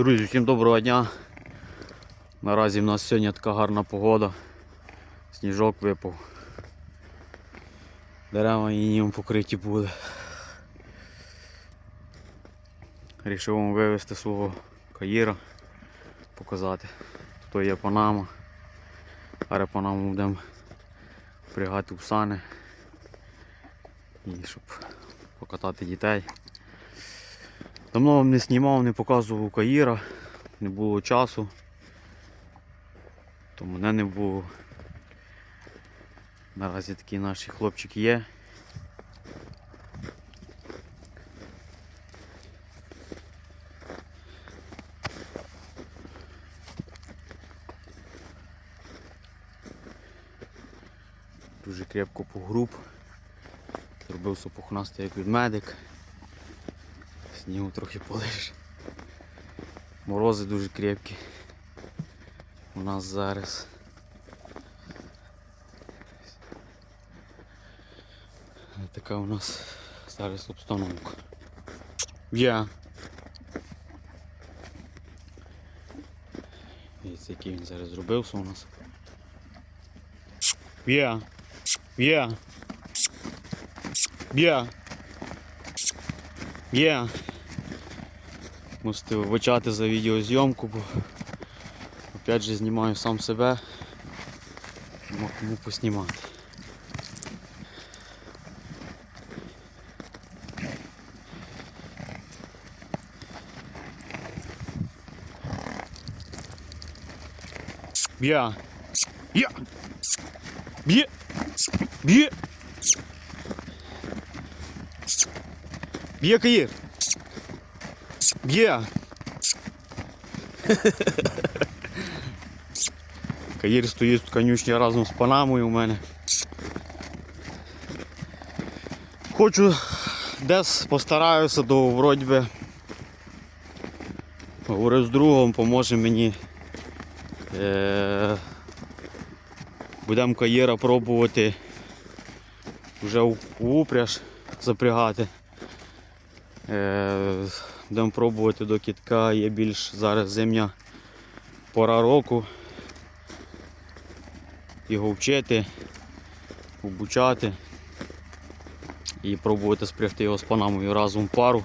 Друзі, всім доброго дня. Наразі в нас сьогодні така гарна погода. Сніжок випав. Дерева інім покриті були. Рішив вам вивезти свого каїра, показати. Тут є Панама. Зараз Панаму будемо впрягати в сани. І щоб покатати дітей. Давно вам не знімав, не показував Каїра, не було часу, то мене не було. Наразі такі наші хлопчики є. Дуже крепко погруб. Зробив сопухнастий як ведмедик. Снігу трохи полиш. Морози дуже крепкі. У нас зараз. Така у нас зараз обстановка. Я. Дивіться, який він зараз зробився у нас. Я. Я. Я. Є. Мусите вибачати за відеозйомку, бо опять же знімаю сам себе. Нема кому поснімати. Б'я. Б'я. Б'є. Б'є. Б'є Каїр. Б'є. Каїр стоїть в конюшні разом з панамою у мене. Хочу десь постараюся, до вроді би з другом, поможе мені. Е- Будемо каєра пробувати вже у упряж запрягати. Е, Будемо пробувати до кітка, є більш зараз зимня пора року. Його вчити, обучати і пробувати спрягти його з панамою разом в пару.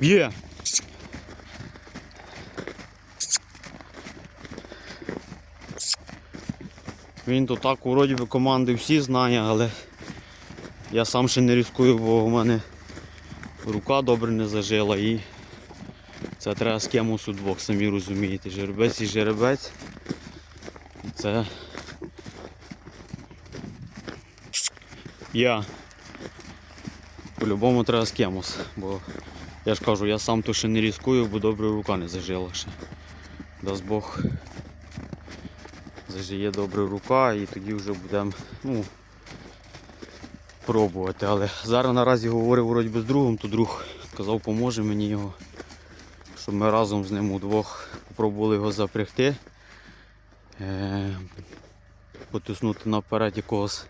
Є! Він то так вроді би команди всі знає, але я сам ще не ризикую, бо у мене рука добре не зажила і це треба з кимось удвох, самі розумієте. Жеребець і жеребець. Це я по-любому треба з кимось, бо я ж кажу, я сам то ще не ризикую, бо добре рука не зажила ще. Дасть Бог зажиє добре рука і тоді вже будемо ну, пробувати. Але зараз наразі говорив вроді з другом, то друг сказав, поможе мені його, щоб ми разом з ним удвох спробували його запрягти, е- потиснути наперед якогось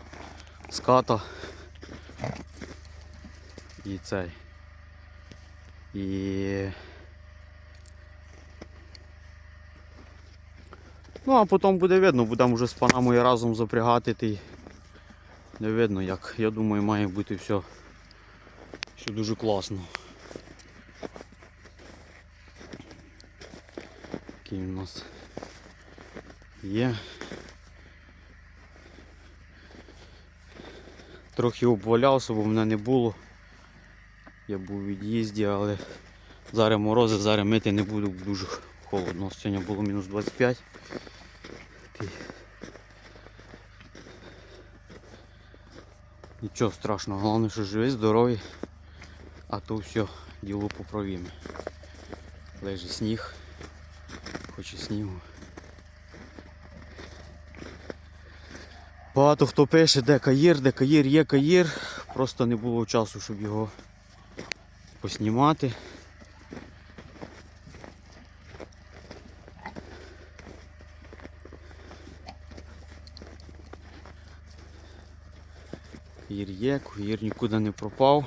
ската і цей. І Ну, а потім буде видно, будемо вже з панамою разом запрягати. Ти... Не видно як. Я думаю, має бути все, все дуже класно. Такий у нас є. Трохи обвалявся, бо мене не було. Я був у від'їзді, але зараз морози, зараз мити не буду, дуже холодно. Сьогодні було мінус 25. Нічого страшного, головне, що живі, здорові, а то все діло поправіме. Лежить сніг, хоч і снігу. Багато хто пише, де каїр, де каїр, є каїр. Просто не було часу, щоб його поснімати. Каїр є, каїр нікуди не пропав.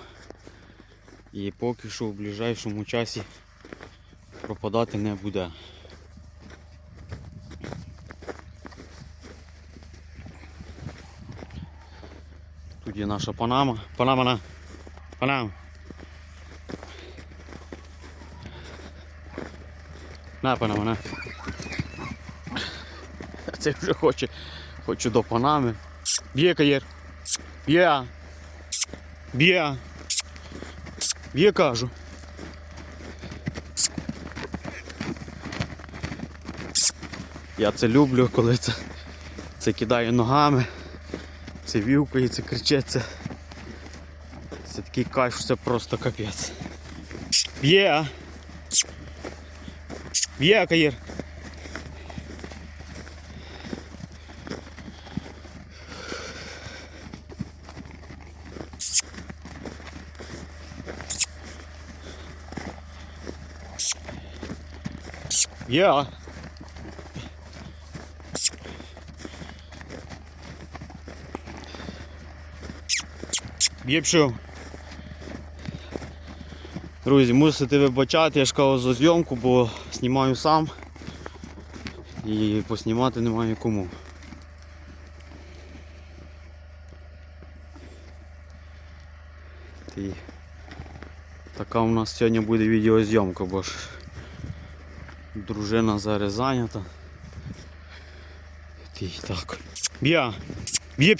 І поки що в ближайшому часі пропадати не буде. Тут є наша панама. Панама на. Панам. На, панама, на. Це вже хоче. Хочу до панами. Б'є каєр. Б'є. Б'є. Б'є кажу. Я це люблю, коли це, це кидає ногами, це вівкає, це кричиться. Це такий кайф, що це просто капець. Б'є! Б'є, Каїр! Б'є пішов. Друзі, мусите вибачати, я ж кажу за зйомку, бо знімаю сам і поснімати немає кому. Така у нас сьогодні буде відеозйомка, бо ж дружина зараз зайнята. Ти так. Б'я! Б'є!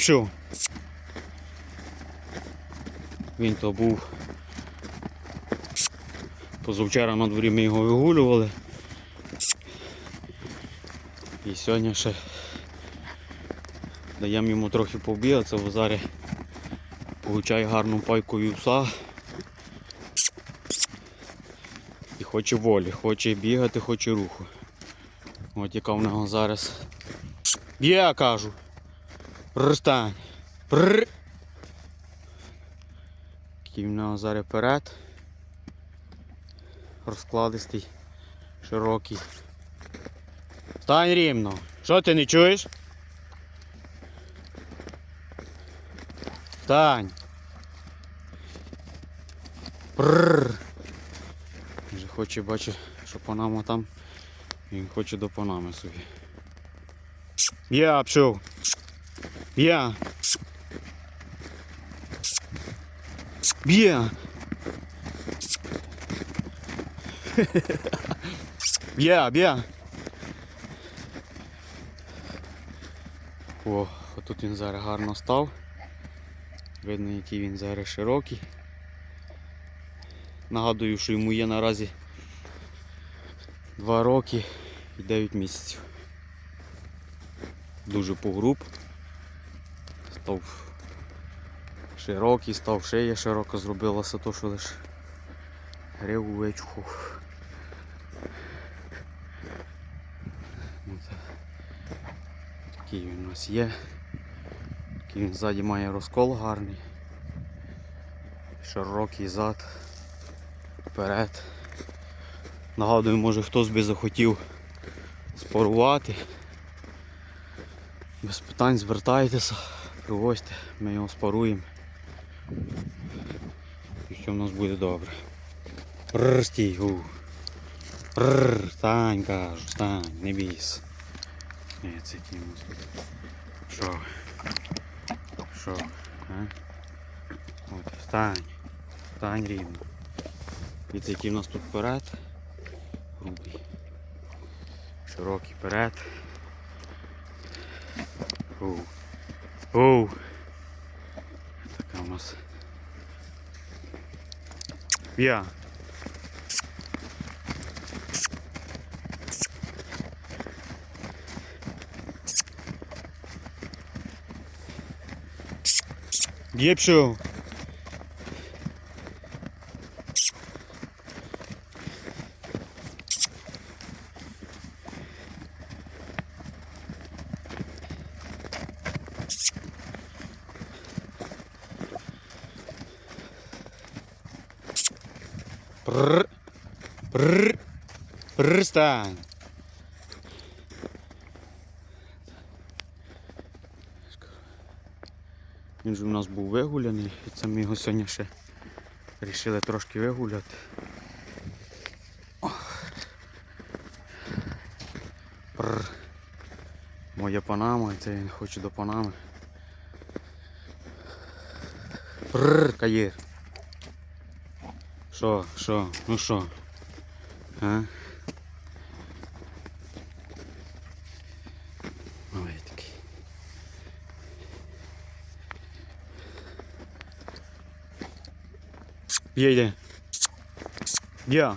Він то був Позавчора на дворі ми його вигулювали. І сьогодні ще даємо йому трохи побігатися, бо зараз получає гарну пайку вівса. І хоче волі, хоче бігати, хоче руху. От яка в нього зараз. Б'є, кажу. Рстань. Прррр. Який в нього зараз перед розкладистий, широкий. Стань рівно. Що ти не чуєш? Стань. Прррр. Хоче бачить, що Панама там. Він хоче до Панами собі. Я пшов. Я. Б'є. Б'є, б'є. О, отут він зараз гарно став. Видно, який він зараз широкий. Нагадую, що йому є наразі 2 роки і 9 місяців. Дуже погруб. Став широкий, став шия широко зробилося то, що лише гриву вичухав. От. Такий він у нас є. Такий він ззаді має розкол гарний. Широкий зад. Вперед. Нагадую, може хтось би захотів спорувати. Без питань звертайтеся, привозьте, ми його спаруємо. І все в нас буде добре. Прррр, стій, гу. Прррр, стань, кажу, стань, не бійся. Ні, це у. Що? Що? От, встань. Встань рівно. Дивіться, який у нас тут вперед. Грубий. Широкий вперед. Оу. Оу. Така у нас. Я. Є пішов. Прррр. Прррр. Прррр, стань. Він же у нас був вигуляний, і це ми його сьогодні ще вирішили трошки вигуляти. Ох. Пррр. Моя панама, це він хоче до панами. Пррр, каїр. Що, що, ну що? А? Ой, такий. Є, йде. Я.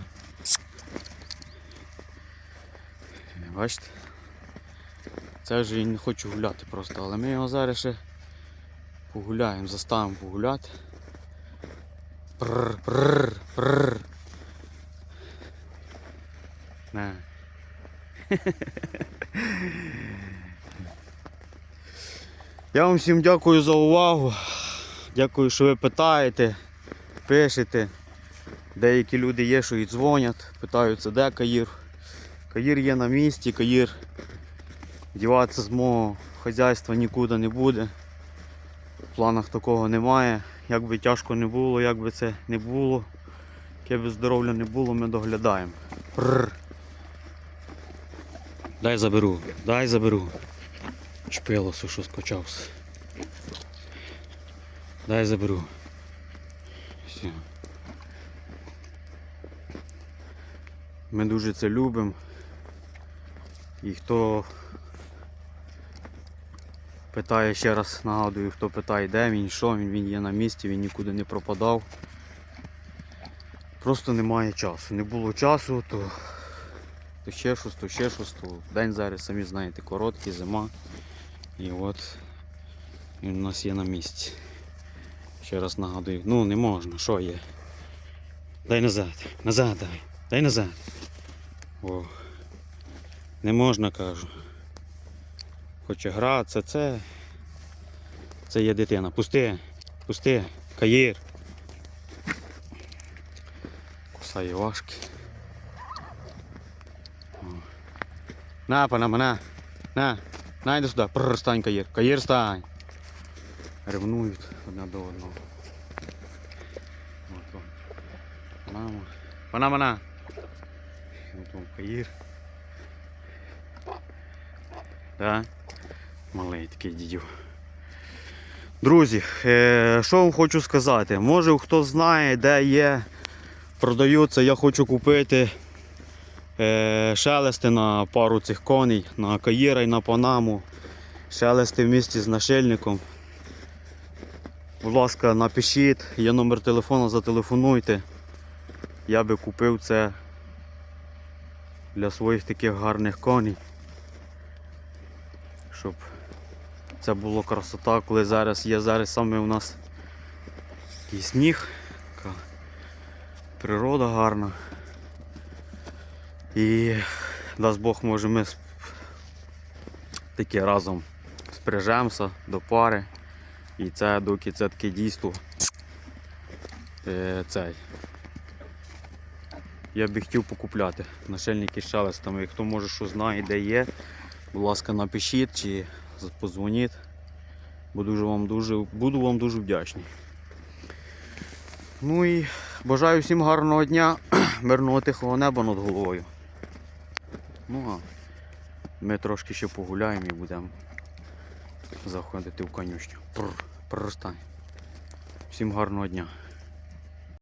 Бачите? Це вже він не хоче гуляти просто, але ми його зараз ще погуляємо, заставимо погуляти. Пррр, пррр, пррр. На. Я вам всім дякую за увагу. Дякую, що ви питаєте, пишете. Деякі люди є, що і дзвонять, питаються, де Каїр. Каїр є на місці, Каїр діватися з мого хазяйства нікуди не буде. В планах такого немає. Як би тяжко не було, як би це не було, яке би здоров'я не було, ми доглядаємо. Пррр. Дай заберу, дай заберу. Чпилосу, що скочався. Дай заберу. Все. Ми дуже це любимо. І хто питає, ще раз нагадую, хто питає, де він, що він, він є на місці, він нікуди не пропадав. Просто немає часу. Не було часу, то, то ще щось, то ще щось, то день зараз, самі знаєте, короткий, зима. І от він у нас є на місці. Ще раз нагадую, ну не можна, що є? Дай назад, назад дай, дай назад. О. Не можна кажу. Хоче гратися, це. Це є дитина. Пусти, пусти, каїр. Кусає важкі. На, панама, на. На. На, йди сюди. Пррр, стань, каїр. Каїр, стань. Ревнують одне до одного. Панама. Панама, на. Каїр. Да? Такий дідів. Друзі, е, що вам хочу сказати? Може хто знає, де є, продаються, я хочу купити е, шелести на пару цих коней, на Каїра і на Панаму. Шелести в місті з нашильником. Будь ласка, напишіть, є номер телефону, зателефонуйте. Я би купив це для своїх таких гарних коней щоб це було красота, коли зараз є зараз саме у нас такий сніг, така природа гарна. І дасть Бог може ми таки разом спряжемося до пари. І це доки це таке дійство. Е, цей. Я би хотів покупляти нашельники шелестами. Хто може що знає, де є, Будь ласка, напишіть чи подзвоніть. Буду вам дуже, буду вам дуже вдячний. Ну і бажаю всім гарного дня, мирного тихого неба над головою. Ну а ми трошки ще погуляємо і будемо заходити в конюшню. Проростань. Всім гарного дня.